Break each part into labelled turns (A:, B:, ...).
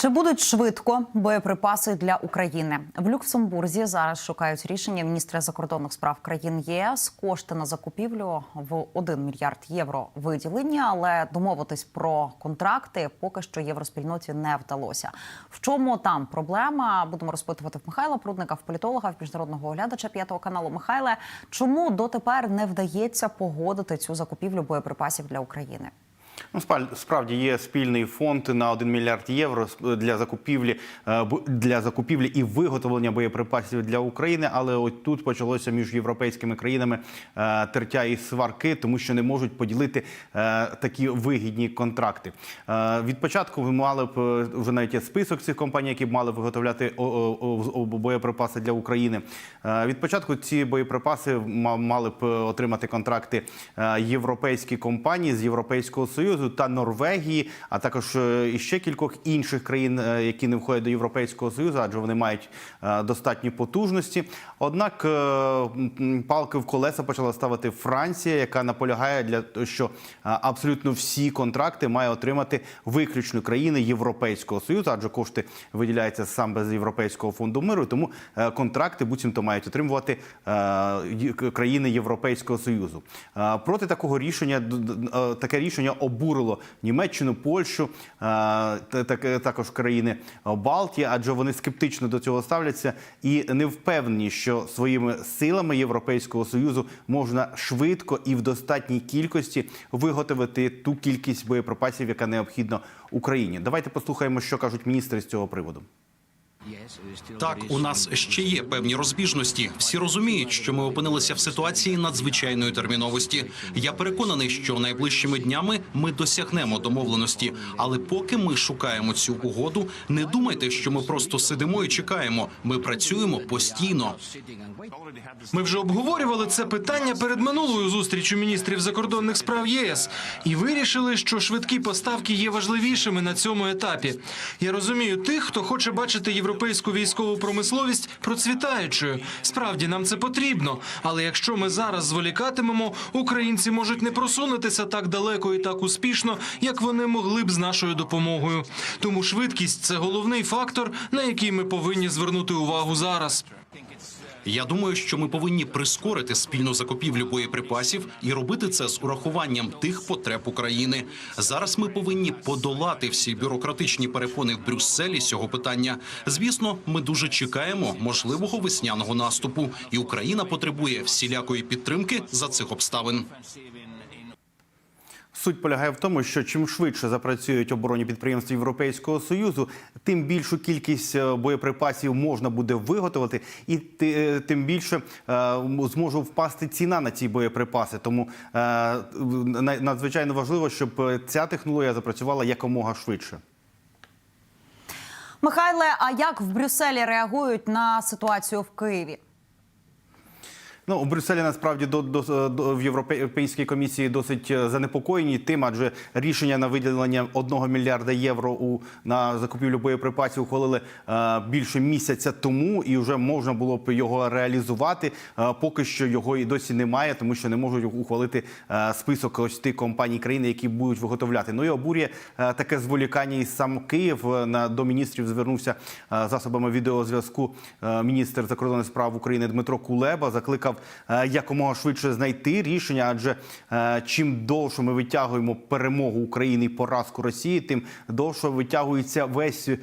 A: Чи будуть швидко боєприпаси для України в Люксембурзі? Зараз шукають рішення міністра закордонних справ країн ЄС. Кошти на закупівлю в 1 мільярд євро виділені, але домовитись про контракти поки що євроспільноті не вдалося. В чому там проблема? Будемо розпитувати в Михайла Прудника, в політолога, в міжнародного оглядача п'ятого каналу. Михайле, чому дотепер не вдається погодити цю закупівлю боєприпасів для України?
B: Ну, справді є спільний фонд на 1 мільярд євро с- для закупівлі е, для закупівлі і виготовлення боєприпасів для України. Але от тут почалося між європейськими країнами е, тертя і сварки, тому що не можуть поділити е, такі вигідні контракти. Е, Від початку ви мали б е, вже навіть список цих компаній, які б мали виготовляти боєприпаси для України. Е, Від початку ці боєприпаси ма- мали б отримати контракти е, європейські компанії з Європейського союзу та Норвегії, а також е, іще кількох інших країн, е, які не входять до Європейського союзу, адже вони мають е, достатні потужності. Однак палки в колеса почала ставити Франція, яка наполягає для того, що абсолютно всі контракти має отримати виключно країни Європейського союзу, адже кошти виділяються саме з Європейського фонду миру. Тому контракти буцімто мають отримувати країни Європейського союзу. Проти такого рішення таке рішення обурило Німеччину, Польщу, е, та- так- також країни е, Балтії, адже вони скептично до цього ставляться і не впевнені, що своїми силами Європейського союзу можна швидко і в достатній кількості виготовити ту кількість боєприпасів, яка необхідна Україні. Давайте послухаємо, що кажуть міністри з цього приводу.
C: Так, у нас ще є певні розбіжності. Всі розуміють, що ми опинилися в ситуації надзвичайної терміновості. Я переконаний, що найближчими днями ми досягнемо домовленості. Але поки ми шукаємо цю угоду, не думайте, що ми просто сидимо і чекаємо. Ми працюємо постійно.
D: Ми вже обговорювали це питання перед минулою зустрічю міністрів закордонних справ ЄС і вирішили, що швидкі поставки є важливішими на цьому етапі. Я розумію тих, хто хоче бачити європейську військову промисловість процвітаючою. Справді нам це потрібно. Але якщо ми зараз зволікатимемо, українці можуть не просунутися так далеко і так успішно, як вони могли б з нашою допомогою. Тому швидкість це головний фактор, на який ми повинні звернути увагу зараз.
C: Я думаю, що ми повинні прискорити спільну закупівлю боєприпасів і робити це з урахуванням тих потреб України. Зараз ми повинні подолати всі бюрократичні перепони в Брюсселі цього питання. Звісно, ми дуже чекаємо можливого весняного наступу, і Україна потребує всілякої підтримки за цих обставин.
B: Суть полягає в тому, що чим швидше запрацюють оборонні підприємства Європейського союзу, тим більшу кількість е, боєприпасів можна буде виготовити, і е, тим більше е, зможе впасти ціна на ці боєприпаси. Тому надзвичайно важливо, щоб ця технологія запрацювала якомога швидше.
A: Михайле, а як в Брюсселі реагують на ситуацію в Києві?
B: Ну, у Брюсселі насправді до, до, до в Європейській комісії досить е, занепокоєні тим, адже рішення на виділення 1 мільярда євро у на закупівлю боєприпасів ухвалили е, більше місяця тому, і вже можна було б його реалізувати. Е, поки що його і досі немає, тому що не можуть ухвалити е, список ось тих компаній країни, які будуть виготовляти. Ну і обурює е, таке зволікання і сам Київ на до міністрів звернувся е, засобами відеозв'язку е, міністр закордонних справ України Дмитро Кулеба. Закликав якомога швидше знайти рішення, адже е, чим довше ми витягуємо перемогу України і поразку Росії, тим довше витягується весь е,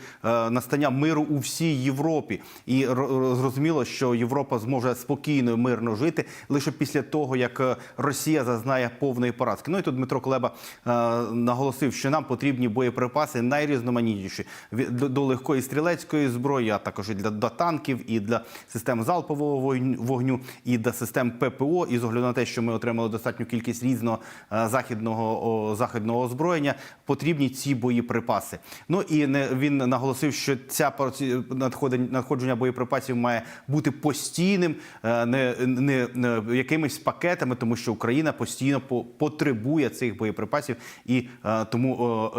B: настання миру у всій Європі. І ро- зрозуміло, що Європа зможе спокійно і мирно жити лише після того, як е, Росія зазнає повної поразки. Ну і тут Дмитро Кулеба е, наголосив, що нам потрібні боєприпаси найрізноманітніші до, легкої стрілецької зброї, а також і для до танків, і для систем залпового вогню, і для систем ППО. І з огляду на те, що ми отримали достатню кількість різного е, західного озброєння, потрібні ці боєприпаси. Ну і не він наголосив, що ця надходження боєприпасів має бути постійним, е, не, не, не якимись пакетами, тому що Україна постійно по- потребує цих боєприпасів, і е, тому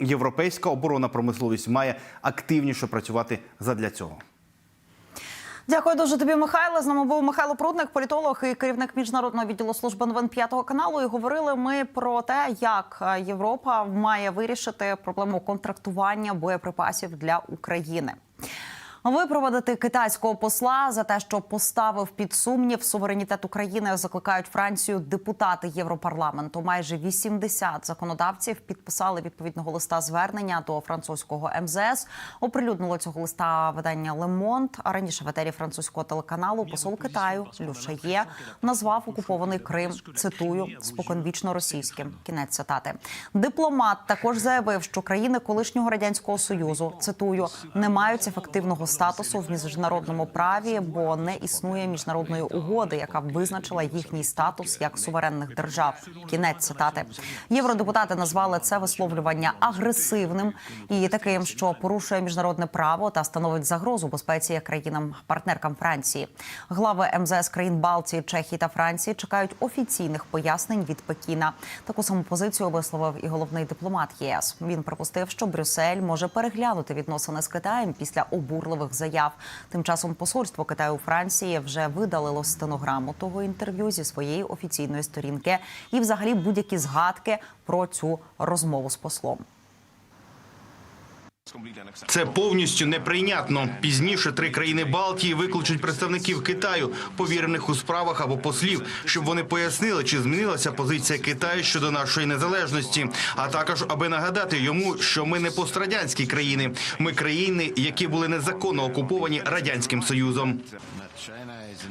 B: європейська оборонна промисловість має активніше працювати задля цього.
A: Дякую дуже тобі, Михайло. З нами був Михайло Прудник, політолог і керівник міжнародного відділу служби новин п'ятого каналу. І говорили ми про те, як е, Європа має вирішити проблему контрактування боєприпасів для України. Випроводити китайського посла за те, що поставив під сумнів суверенітет України, закликають Францію депутати Європарламенту. Майже 80 законодавців підписали відповідного листа звернення до французького МЗС. Оприлюднило цього листа видання Лемонт. А раніше в етері французького телеканалу посол Китаю Лю Шає назвав окупований Крим. Цитую споконвічно російським. Кінець цитати. Дипломат також заявив, що країни колишнього радянського союзу цитую не мають ефективного статусу в міжнародному праві, бо не існує міжнародної угоди, яка б визначила їхній статус як суверенних держав. Кінець цитати. Євродепутати назвали це висловлювання агресивним і таким, що порушує міжнародне право та становить загрозу безпеці країнам-партнеркам Франції. Глави МЗС країн Балтії, Чехії та Франції чекають офіційних пояснень від Пекіна. Таку саму позицію висловив і головний дипломат ЄС. Він припустив, що Брюссель може переглянути відносини з Китаєм після обурливих заяв. Тим часом посольство Китаю у Франції вже видалило стенограму того інтерв'ю зі своєї офіційної сторінки і, взагалі, будь-які згадки про цю розмову з послом.
B: Це повністю неприйнятно. Пізніше три країни Балтії викличуть представників Китаю, повірених у справах або послів, щоб вони пояснили, чи змінилася позиція Китаю щодо нашої незалежності, а також аби нагадати йому, що ми не пострадянські країни. Ми країни, які були незаконно окуповані радянським союзом.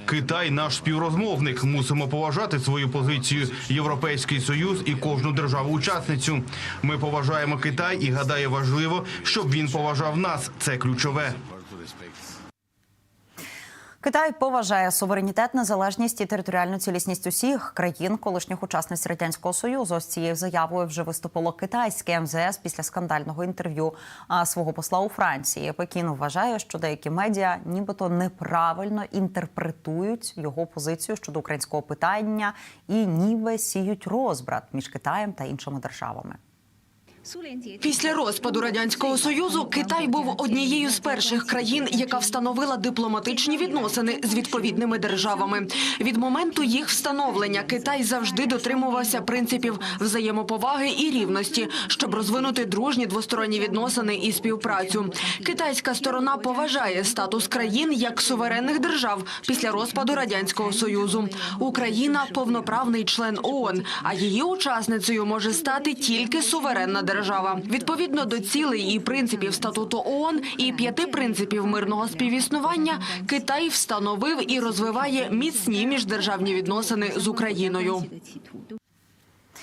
B: Китай наш співрозмовник. Мусимо поважати свою позицію. Європейський союз і кожну державу-учасницю. Ми поважаємо Китай і гадаю, важливо, щоб він поважав нас. Це ключове.
A: Китай поважає суверенітет, незалежність і територіальну цілісність усіх країн, колишніх учасниць радянського союзу. З цією заявою вже виступило китайське МЗС після скандального інтерв'ю свого посла у Франції. Пекін вважає, що деякі медіа, нібито неправильно інтерпретують його позицію щодо українського питання і ніби сіють розбрат між Китаєм та іншими державами.
E: Після розпаду радянського союзу Китай був однією з перших країн, яка встановила дипломатичні відносини з відповідними державами. Від моменту їх встановлення Китай завжди дотримувався принципів взаємоповаги і рівності, щоб розвинути дружні двосторонні відносини і співпрацю. Китайська сторона поважає статус країн як суверенних держав після розпаду радянського союзу. Україна повноправний член ООН, а її учасницею може стати тільки суверенна держава. Відповідно до цілей і принципів статуту ООН і п'яти принципів мирного співіснування, Китай встановив і розвиває міцні міждержавні відносини з Україною.